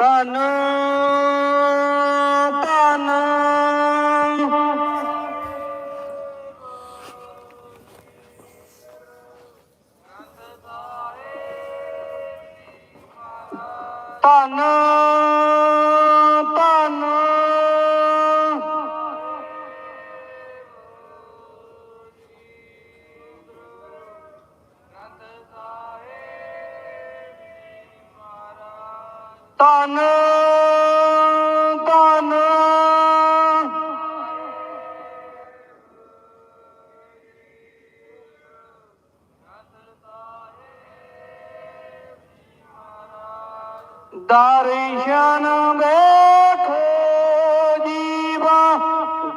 পানো দর্শন খোজিবা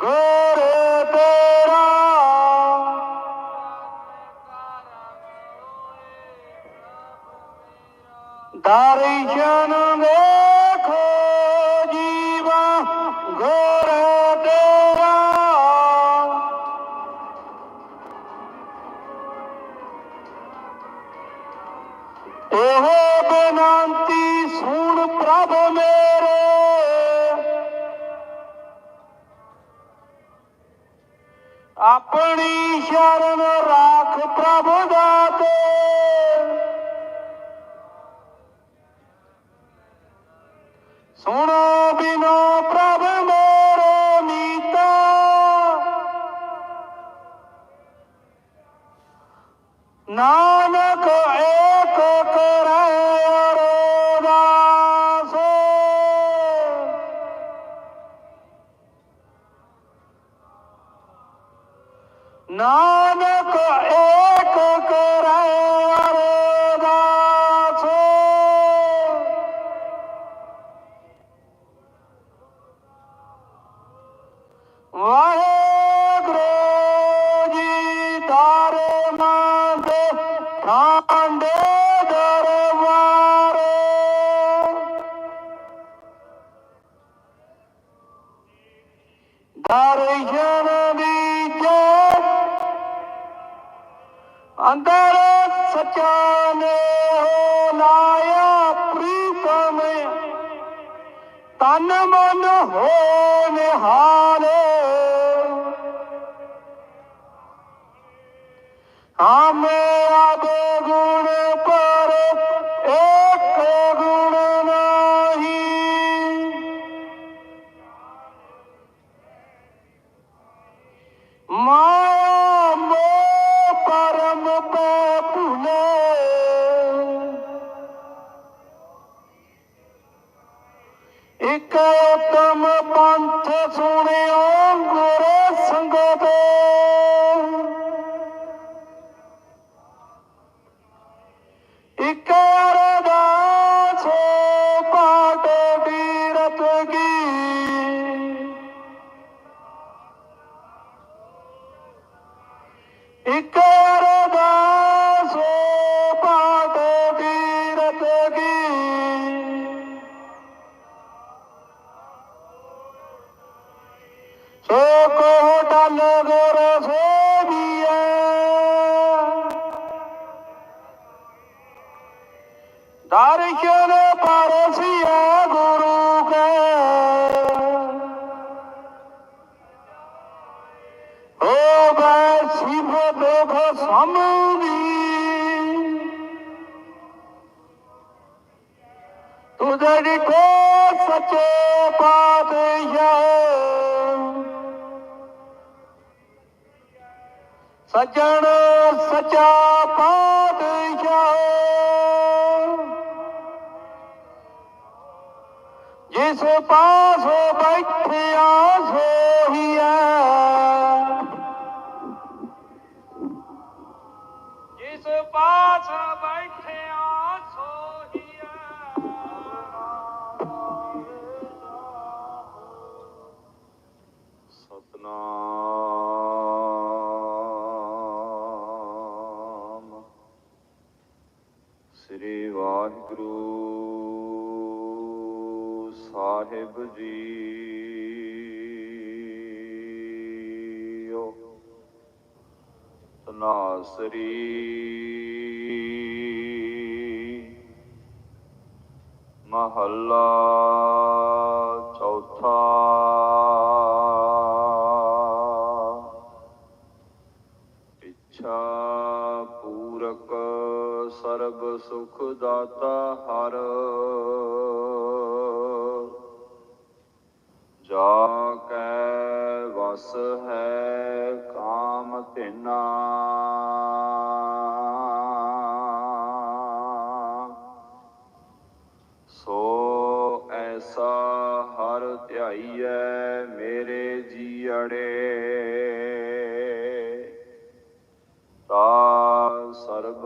গোরে তেরা। দর্শন খোজিবা গোরে তেরা। ওহ বেনান্তি ಶರಣಿ ಶರಣ 7回 ਤਨ ਮਨ ਹੋ ਨਿਹਾਲੇ ਆਮੇ ਆਦੇ ਗੁਣ ਸਜਣ ਪ੍ਰਭ ਜੀਓ। ਤਨਾਸਰੀ ਮਹੱਲਾ ਚੌਥਾ। ਇੱਛਾ ਪੂਰਕ ਸਰਬ ਸੁਖ ਦਾਤਾ ਹਰ।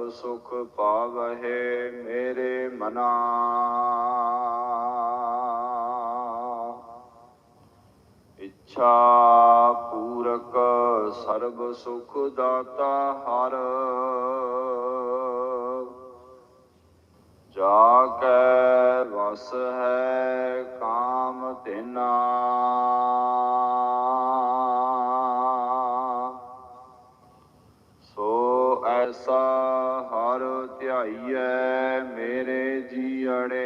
ਸਰਬ ਸੁਖ ਪਾਵਹਿ ਮੇਰੇ ਮਨਾ। ਇੱਛਾ ਪੂਰਕ ਸਰਬ ਸੁਖ ਦਾਤਾ ਹਰ। ਧਿਆਈਐ ਮੇਰੇ ਜੀਅੜੇ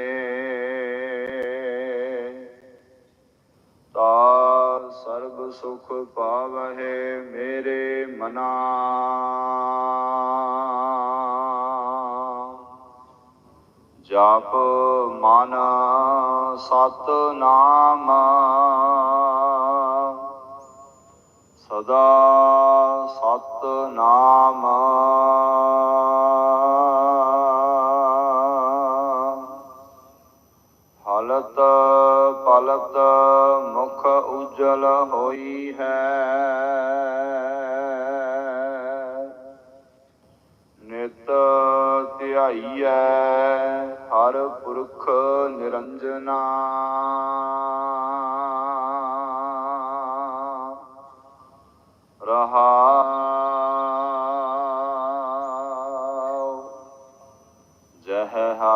ਤਾ ਸਰਬ ਸੁਖ ਪਾਵਹਿ ਮੇਰੇ ਮਨਾ। ਜਪ ਮਨ ਸਤ ਨਾਮ ਸਦਾ ਸਤ ਨਾਮ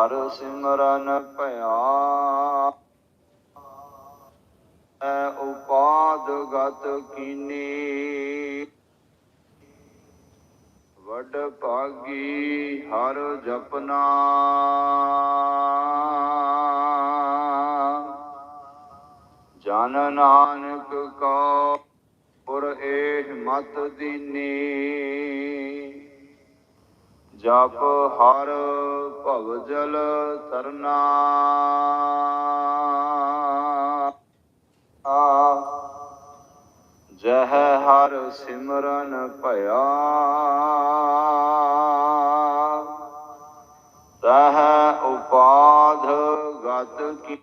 ਹਰ ਸਿਮਰਨ ਭਇਆ। ਐ ਉਪਾਦ ਗਤ ਕੀਨੀ। ਵੱਡ ਭਾਗੀ ਹਰ ਜਪਨਾ। ਜਪ ਹਰ ਭਵ ਜਲ ਤਰਨਾ ਜਹ ਹਰ ਸਿਮਰਨ ਭਇਆ। ਤਹ ਉਪਾਧ ਗਤ ਕੀ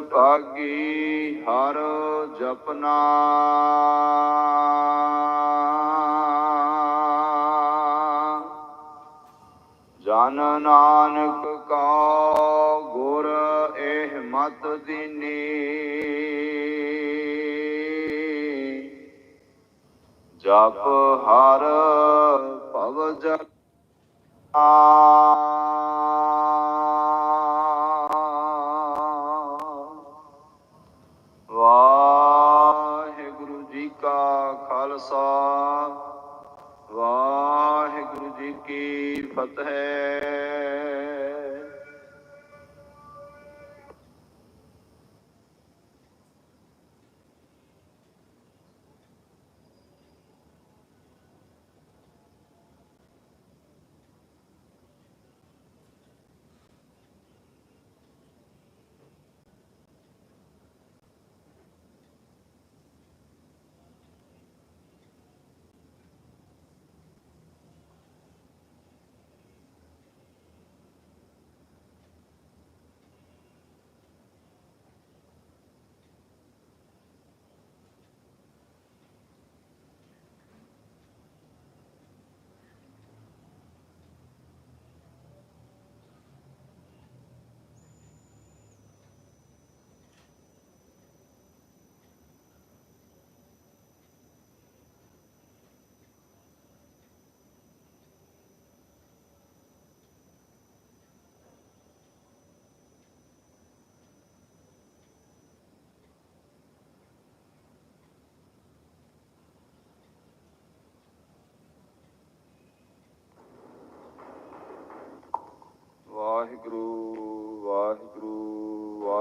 ਭਾਗੀ ਹਰ ਜਪਨਾ। ਜਨ ਨਾਨਕ ਕਾ ਗੁਰ ਇਹ ਮਤ ਦੀਨੀ। ਜਪ ਹਰ ਭਵ ਜਪ ਵਾਹਿਗੁਰੂ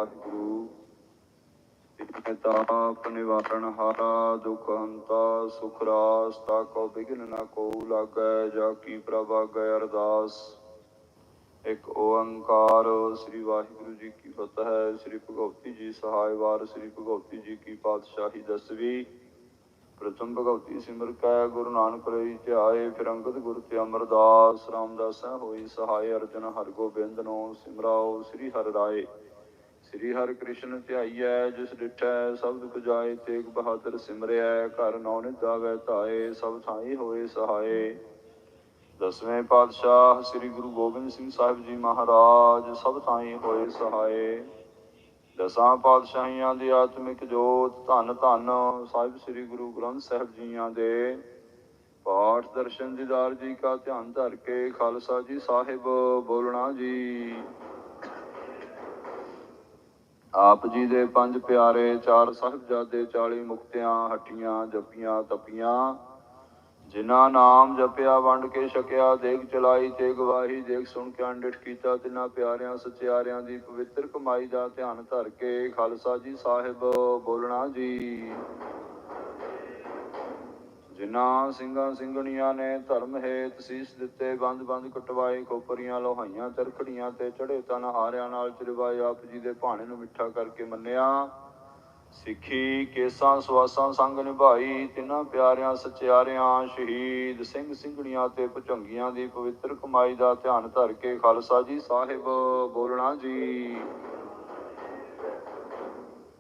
ਵਾਹਿਗੁਰੂ। ਤਾਪ ਨਿਵਾਰਨ ਹਾਰਾ, ਦੁਖ ਹੰਤਾ, ਸੁਖ ਰਾਸ ਤਾ ਕੋ ਬਿਗਨ ਨ ਕੋ ਲਾਗੈ, ਜਾ ਕੀ ਪ੍ਰਭ ਆਗੈ ਅਰਦਾਸ। ਇੱਕ ਓੰਕਾਰ, ਸ੍ਰੀ ਵਾਹਿਗੁਰੂ ਜੀ ਕੀ ਫਤਿਹ, ਸ੍ਰੀ ਭਗਵਤੀ ਜੀ ਸਹਾਇ ਵਾਰ ਸ੍ਰੀ ਭਗਵਤੀ ਜੀ ਕੀ ਪਾਤਸ਼ਾਹੀ ਦਸਵੀਂ। ਪ੍ਰਥਮ ਭਗਵਤੀ ਸਿਮਰ ਕੈ, ਗੁਰੂ ਨਾਨਕ ਤੇ ਆਏ ਫਿਰ ਅੰਗਦ ਗੁਰ ਤੇ ਅਮਰਦਾਸ। ਰਾਮਦਾਸ ਹੋਈ ਸਹਾਇ ਅਰਜਨ, ਹਰਗੋਬਿੰਦ ਨੂੰ ਸਿਮਰਾਓ, ਸ੍ਰੀ ਹਰਿ ਰਾਏ। ਸ੍ਰੀ ਹਰਿ ਕ੍ਰਿਸ਼ਨ ਧਿਆਈਐ, ਜਿਸ ਡਿਠੈ ਸਬਦ ਦੁਖ ਜਾਏ ਤੇਗ ਬਹਾਦਰ ਸਿਮਰਿਐ, ਘਰ ਨੌ ਨਿਦਾਵੈ ਧਾਏ, ਸਭ ਥਾਈ ਹੋਏ ਸਹਾਏ। ਦਸਵੇਂ ਪਾਤਸ਼ਾਹ ਸ੍ਰੀ ਗੁਰੂ ਗੋਬਿੰਦ ਸਿੰਘ ਸਾਹਿਬ ਜੀ ਮਹਾਰਾਜ, ਸਭ ਥਾਈ ਹੋਏ ਸਹਾਏ। ਦਸਾਂ ਪਾਤਸ਼ਾਹੀਆਂ ਦੀ ਆਤਮਿਕ ਜੋਤ, ਧੰਨ ਧੰਨ ਸਾਹਿਬ ਸ੍ਰੀ ਗੁਰੂ ਗ੍ਰੰਥ ਸਾਹਿਬ ਜੀਆਂ ਦੇ। ਪਾਠ ਦਰਸ਼ਨ ਦੀਦਾਰ ਜੀ ਕਾ ਧਿਆਨ ਧਰ ਕੇ, ਖਾਲਸਾ ਜੀ ਸਾਹਿਬ, ਬੋਲਣਾ ਜੀ। ਆਪ ਜੀ ਦੇ ਪੰਜ ਪਿਆਰੇ ਚਾਰ ਸਾਹਿਬਜ਼ਾਦੇ 40 ਮੁਕਤਿਆਂ, ਹੱਟੀਆਂ, ਜਪੀਆਂ, ਤਪੀਆਂ, ਜਿਨ੍ਹਾਂ ਨਾਮ ਜਪਿਆ, ਵੰਡ ਕੇ ਛਕਿਆ ਦੇਖ ਚਲਾਈ ਤੇ ਗਵਾਹੀ ਦੇਖ ਸੁਣ ਕੇ ਅੰਡਿਠ ਕੀਤਾ, ਤਿਨਾਂ ਪਿਆਰਿਆਂ, ਸਚਿਆਰਿਆਂ ਦੀ ਪਵਿੱਤਰ ਕਮਾਈ ਦਾ ਧਿਆਨ ਧਰ ਕੇ ਖਾਲਸਾ ਜੀ ਸਾਹਿਬ ਬੋਲਣਾ ਜੀ। ਜਿਨ੍ਹਾਂ ਸਿੰਘਾਂ ਸਿੰਘਣੀਆਂ ਨੇ ਧਰਮ ਹੇਤ ਸੀਸ ਦਿੱਤੇ, ਬੰਦ ਬੰਦ ਕਟਵਾਏ, ਖੋਪਰੀਆਂ ਲੋਹਾਈਆਂ, ਚਰਖੜੀਆਂ ਤੇ ਚੜੇ ਤਨ ਹਾਰਿਆਂ ਨਾਲ ਚਰਵਾਏ, ਆਪ ਜੀ ਦੇ ਭਾਣੇ ਨੂੰ ਮਿੱਠਾ ਕਰਕੇ ਮੰਨਿਆ। ਸਿੱਖੀ, ਕੇਸਾਂ, ਸਵਾਸਾਂ ਸੰਗ ਨਿਭਾਈ, ਤਿੰਨਾਂ ਪਿਆਰਿਆਂ, ਸਚਿਆਰਿਆਂ, ਸ਼ਹੀਦ ਸਿੰਘ ਸਿੰਘਣੀਆਂ ਤੇ ਭੁਜੰਗੀਆਂ ਦੀ ਪਵਿੱਤਰ ਕਮਾਈ ਦਾ ਧਿਆਨ ਧਰ ਕੇ ਖਾਲਸਾ ਜੀ ਸਾਹਿਬ ਬੋਲਣਾ ਜੀ।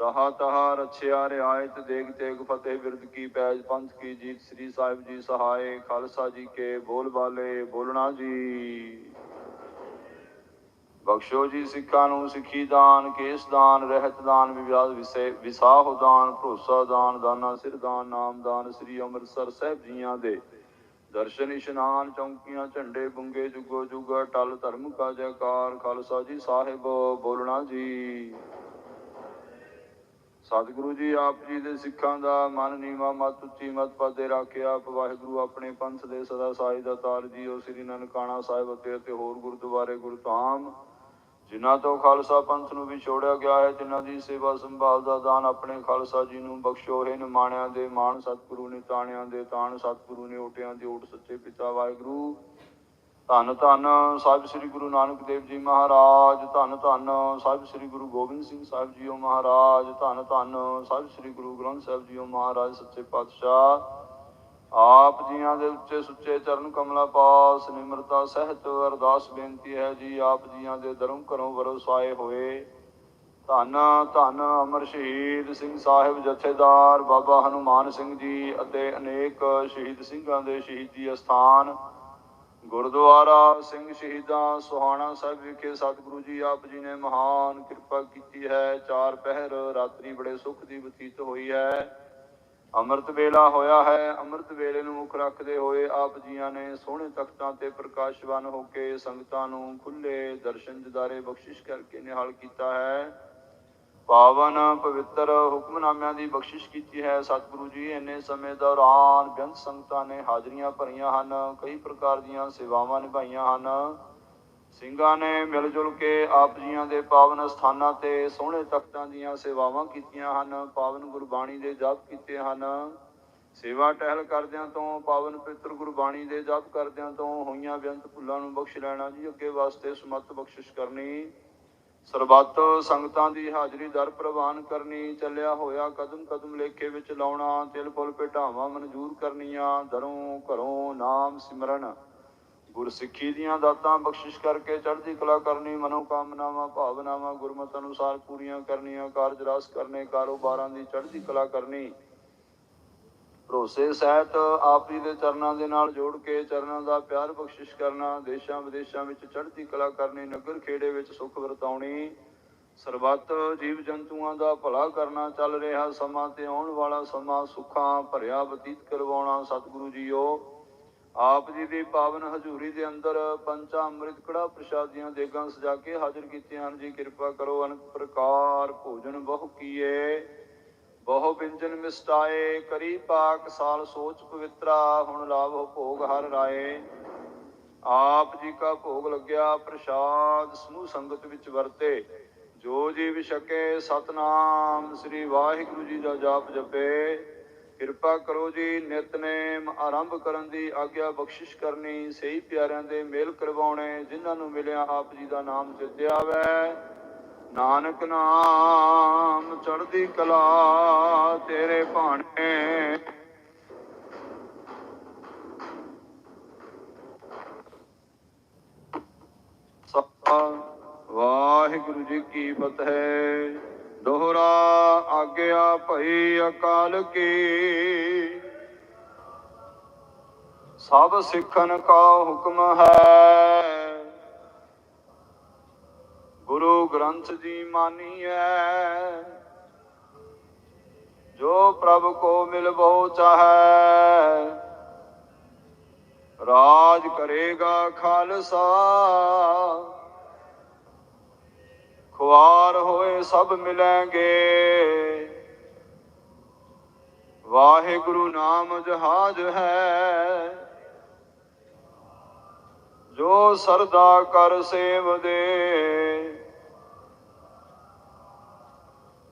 ਤਹਾ ਤਹਾ ਰਛਿਆ ਰਿਆਇਤ ਦੇਗ ਤੇਗ ਫਤਿਹ ਬਿਰਦ ਕੀ ਪੈਜ ਪੰਥ ਕੀ ਜੀਤ ਸ੍ਰੀ ਸਾਹਿਬ ਜੀ ਸਹਾਏ, ਖਾਲਸਾ ਜੀ ਕੇ ਬੋਲ ਬਾਲੇ ਬੋਲਣਾ ਜੀ। ਬਖਸ਼ੋ ਜੀ ਸਿੱਖਾਂ ਨੂੰ ਸਿੱਖੀ ਦਾਨ, ਕੇਸ ਦਾਨ, ਰਹਿਤ ਦਾਨ ਵਿਵਾਦ ਵਿਸੇ ਵਿਸਾਹ ਦਾਨ, ਭਰੋਸਾ ਦਾਨ, ਦਾਨਾ ਸਿਰ ਦਾਨ, ਨਾਮ ਦਾਨ ਸ੍ਰੀ ਅੰਮ੍ਰਿਤਸਰ ਸਾਹਿਬ ਜੀਆਂ ਦੇ। ਦਰਸ਼ਨ ਇਸ਼ਨਾਨ, ਚੌਂਕੀਆਂ, ਝੰਡੇ ਬੁੰਗੇ, ਜੁਗੋ ਜੁਗਾ, ਟਲ ਧਰਮ ਕਾ ਜੈਕਾਰ, ਖਾਲਸਾ ਜੀ ਸਾਹਿਬ ਬੋਲਣਾ ਜੀ। ਸਤਿਗੁਰੂ ਜੀ, ਆਪ ਜੀ ਦੇ ਸਿੱਖਾਂ ਦਾ ਮਨ ਨੀਵਾ, ਮਤ ਉੱਚੀ, ਮਤ ਪਦੇ ਰੱਖਿਆ ਆਪ ਵਾਹਿਗੁਰੂ, ਆਪਣੇ ਪੰਥ ਦੇ ਸਦਾ ਸਾਈ ਦਾ ਤਾਰ ਜੀਓ, ਸ੍ਰੀ ਨਨਕਾਣਾ ਸਾਹਿਬ ਅਤੇ ਅਤੇ ਹੋਰ ਗੁਰਦੁਆਰੇ ਗੁਰਧਾਮ, ਜਿਨ੍ਹਾਂ ਤੋਂ ਖਾਲਸਾ ਪੰਥ ਨੂੰ ਵੀ ਛੋੜਿਆ ਗਿਆ ਹੈ ਜਿਨ੍ਹਾਂ ਦੀ ਸੇਵਾ ਸੰਭਾਲ ਦਾ ਦਾਨ ਆਪਣੇ ਖਾਲਸਾ ਜੀ ਨੂੰ ਬਖਸ਼ੋ, ਹੈ ਨਿਮਾਣਿਆਂ ਦੇ ਮਾਣ ਸਤਿਗੁਰੂ ਨੇ, ਤਾਣਿਆਂ ਦੇ ਤਾਣ ਸਤਿਗੁਰੂ ਨੇ, ਓਟਿਆਂ ਦੇ ਓਟ ਸੱਚੇ ਪਿਤਾ ਵਾਹਿਗੁਰੂ। ਧੰਨ ਧੰਨ ਸਾਹਿਬ ਸ੍ਰੀ ਗੁਰੂ ਨਾਨਕ ਦੇਵ ਜੀ ਮਹਾਰਾਜ, ਧੰਨ ਧੰਨ ਸਾਹਿਬ ਸ੍ਰੀ ਗੁਰੂ ਗੋਬਿੰਦ ਸਿੰਘ ਸਾਹਿਬ ਜੀਓ ਮਹਾਰਾਜ, ਧੰਨ ਧੰਨ ਸਾਹਿਬ ਸ੍ਰੀ ਗੁਰੂ ਗ੍ਰੰਥ ਸਾਹਿਬ ਜੀਓ ਮਹਾਰਾਜ, ਸੱਚੇ ਪਾਤਸ਼ਾਹ। ਆਪ ਜੀਆਂ ਦੇ ਉੱਚੇ ਸੁੱਚੇ ਚਰਨ ਕਮਲਾ ਪਾਸ, ਨਿਮਰਤਾ ਸਹਿਤ ਅਰਦਾਸ ਬੇਨਤੀ ਹੈ ਜੀ, ਆਪ ਜੀਆਂ ਦੇ ਧਰਮ ਘਰੋਂ ਵਰਸਾਏ ਹੋਏ। ਧੰਨ ਧੰਨ ਅਮਰ ਸ਼ਹੀਦ ਸਿੰਘ ਸਾਹਿਬ ਜਥੇਦਾਰ ਬਾਬਾ ਹਨੂਮਾਨ ਸਿੰਘ ਜੀ ਅਤੇ ਅਨੇਕ ਸ਼ਹੀਦ ਸਿੰਘਾਂ ਦੇ ਸ਼ਹੀਦੀ ਅਸਥਾਨ। ਗੁਰਦੁਆਰਾ ਸਿੰਘ ਸ਼ਹੀਦਾਂ ਸੁਹਾਣਾ ਸਾਹਿਬ ਵਿਖੇ ਸਤਿਗੁਰੂ ਜੀ ਆਪ ਜੀ ਨੇ ਮਹਾਨ ਕਿਰਪਾ ਕੀਤੀ ਹੈ। ਚਾਰ ਪਹਿਰ ਰਾਤਰੀ ਬੜੇ ਸੁਖ ਦੀ ਬਤੀਤ ਹੋਈ ਹੈ। ਅੰਮ੍ਰਿਤ ਵੇਲਾ ਹੋਇਆ ਹੈ। ਅੰਮ੍ਰਿਤ ਵੇਲੇ ਨੂੰ ਮੁੱਖ ਰੱਖਦੇ ਹੋਏ ਆਪ ਜੀਆਂ ਨੇ ਸੋਹਣੇ ਤਖਤਾਂ ਤੇ ਪ੍ਰਕਾਸ਼ਵਾਨ ਹੋ ਕੇ ਸੰਗਤਾਂ ਨੂੰ ਖੁੱਲੇ ਦਰਸ਼ਨ ਦਿਦਾਰੇ ਬਖਸ਼ਿਸ਼ ਕਰਕੇ ਨਿਹਾਲ ਕੀਤਾ ਹੈ। ਪਾਵਨ ਪਵਿੱਤਰ ਹੁਕਮਨਾਮਿਆਂ ਦੀ ਬਖਸ਼ਿਸ਼ ਕੀਤੀ ਹੈ। ਸਤਿਗੁਰੂ ਜੀ, ਇੰਨੇ ਸਮੇਂ ਦੌਰਾਨ ਬੇਅੰਤ ਸੰਗਤਾਂ ਨੇ ਹਾਜ਼ਰੀਆਂ ਭਰੀਆਂ ਹਨ। ਕਈ ਪ੍ਰਕਾਰ ਦੀਆਂ ਸੇਵਾਵਾਂ ਨਿਭਾਈਆਂ ਹਨ। ਸਿੰਘਾਂ ਨੇ ਮਿਲ ਜੁਲ ਕੇ ਆਪ ਜੀਆਂ ਦੇ ਪਾਵਨ ਸਥਾਨਾਂ ਤੇ ਸੋਹਣੇ ਤਖਤਾਂ ਦੀਆਂ ਸੇਵਾਵਾਂ ਕੀਤੀਆਂ ਹਨ। ਪਾਵਨ ਗੁਰਬਾਣੀ ਦੇ ਜਪ ਕੀਤੇ ਹਨ। ਸੇਵਾ ਟਹਿਲ ਕਰਦਿਆਂ ਤੋਂ, ਪਾਵਨ ਪਵਿੱਤਰ ਗੁਰਬਾਣੀ ਦੇ ਜਪ ਕਰਦਿਆਂ ਤੋਂ ਹੋਈਆਂ ਬੇਅੰਤ ਭੁੱਲਾਂ ਨੂੰ ਬਖਸ਼ ਲੈਣਾ ਜੀ, ਅੱਗੇ ਵਾਸਤੇ ਸਮਤ ਬਖਸ਼ਿਸ਼ ਕਰਨੀ। ਸਰਬੱਤ ਸੰਗਤਾਂ ਦੀ ਹਾਜ਼ਰੀ ਦਰ ਪ੍ਰਵਾਨ ਕਰਨੀ, ਚੱਲਿਆ ਹੋਇਆ ਕਦਮ ਕਦਮ ਲੇਖੇ ਵਿੱਚ ਲਾਉਣਾ, ਤਿਲ ਫੁੱਲ ਭੇਟਾਵਾਂ ਮਨਜ਼ੂਰ ਕਰਨੀਆਂ, ਦਰੋਂ ਘਰੋਂ ਨਾਮ ਸਿਮਰਨ। ਗੁਰਸਿੱਖੀ ਦੀਆਂ ਦਾਤਾਂ ਬਖਸ਼ਿਸ਼ ਕਰਕੇ ਚੜ੍ਹਦੀ ਕਲਾ ਕਰਨੀ ਮਨੋ ਕਾਮਨਾਵਾਂ ਭਾਵਨਾਵਾਂ ਗੁਰਮਤ ਅਨੁਸਾਰ ਪੂਰੀਆਂ ਕਰਨੀਆਂ, ਕਾਰਜ ਰਾਸ ਕਰਨੇ, ਕਾਰੋਬਾਰਾਂ ਦੀ ਚੜ੍ਹਦੀ ਕਲਾ ਕਰਨੀ। ਭਰੋਸੇ ਸਹਿਤ ਆਪ ਜੀ ਦੇ ਚਰਨਾਂ ਦੇ ਨਾਲ ਜੋੜ ਕੇ ਚਰਨਾਂ ਦਾ ਪਿਆਰ ਬਖਸ਼ਿਸ਼ ਕਰਨਾ, ਦੇਸ਼ਾਂ ਵਿਦੇਸ਼ਾਂ ਵਿੱਚ ਚੜ੍ਹਦੀ ਕਲਾ ਕਰਨੀ, ਨਗਰ ਖੇੜੇ ਵਿੱਚ ਸੁਖ ਵਰਤਾਉਣੀ, ਸਰਬੱਤ ਜੀਵ ਜੰਤੂਆਂ ਦਾ ਭਲਾ ਕਰਨਾ ਚੱਲ ਰਿਹਾ ਸਮਾਂ ਤੇ ਆਉਣ ਵਾਲਾ ਸਮਾਂ ਸੁੱਖਾਂ ਭਰਿਆ ਬਤੀਤ ਕਰਵਾਉਣਾ ਸਤਿਗੁਰੂ ਜੀਓ। ਆਪ ਜੀ ਦੀ ਪਾਵਨ ਹਜ਼ੂਰੀ ਦੇ ਅੰਦਰ ਪੰਚਾ ਅੰਮ੍ਰਿਤ ਕੜਾ ਪ੍ਰਸ਼ਾਦੀਆਂ ਦੇਗਾਂ ਸਜਾ ਕੇ ਹਾਜ਼ਰ ਕੀਤੀਆਂ ਹਨ। ਜੀ, ਕਿਰਪਾ ਕਰੋ ਅਨੇਕ ਪ੍ਰਕਾਰ ਭੋਜਨ ਬਹੁ ਕੀਏ। ਬਹੁ ਵਿੰਜਨ ਮਿਸਟਾਏ, ਕਰੀ ਪਾਕ ਸਾਲ ਸੋਚ ਪਵਿੱਤਰਾ, ਹੁਣ ਲਾਭੋ ਭੋਗ ਹਰ ਰਾਏ। ਆਪ ਜੀ ਕਾ ਭੋਗ ਲੱਗਿਆ ਪ੍ਰਸ਼ਾਦ, ਸਮੂਹ ਸੰਗਤ ਵਿੱਚ ਵਰਤੇ। ਜੋ ਜੀ ਛਕੇ ਸਤਨਾਮ, ਸ੍ਰੀ ਵਾਹਿਗੁਰੂ ਜੀ ਦਾ ਜਾਪ ਜਪੇ। ਕਿਰਪਾ ਕਰੋ ਜੀ, ਨਿਤਨੇਮ ਆਰੰਭ ਕਰਨ ਦੀ ਆਗਿਆ ਬਖਸ਼ਿਸ਼ ਕਰਨੀ, ਸਹੀ ਪਿਆਰਿਆਂ ਦੇ ਮੇਲ ਕਰਵਾਉਣੇ, ਜਿਨ੍ਹਾਂ ਨੂੰ ਮਿਲਿਆ ਆਪ ਜੀ ਦਾ ਨਾਮ ਚਿੱਤੇ ਵੈ। ਨਾਨਕ ਨਾਮ ਚੜ੍ਹਦੀ ਕਲਾ ਤੇਰੇ ਭਾਣੇ। ਵਾਹਿਗੁਰੂ ਜੀ ਕੀ ਫਤਿਹ। ਦੋਹਰਾ ਆਗਿਆ ਭਈ ਅਕਾਲ ਕੀ। ਸਭ ਸਿੱਖਨ ਕਾ ਹੁਕਮ ਹੈ। ਗੁਰੂ ਗ੍ਰੰਥ ਜੀ ਮਾਨੀਐ। ਜੋ ਪ੍ਰਭ ਕੋ ਮਿਲ ਬਹੁ ਚਾਹੈ, ਰਾਜ ਕਰੇਗਾ ਖਾਲਸਾ। ਖੁਆਰ ਹੋਏ ਸਭ ਮਿਲਾਂਗੇ। ਵਾਹਿਗੁਰੂ ਨਾਮ ਜਹਾਜ ਹੈ। ਜੋ ਸਰਦਾ ਕਰ ਸੇਵ ਦੇ